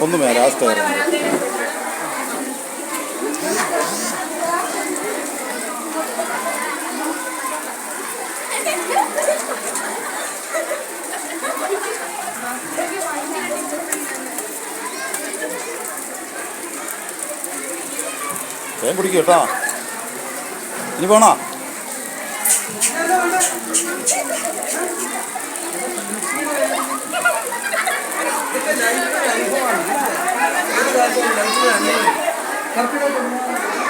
ഒന്ന് മേലെ ആ തേൻ കുടിക്കും കേട്ടോ. ഇനി പോണോ? 그러니까 나이가 양보하는 그래서 나이가 양보하는 커피를 좀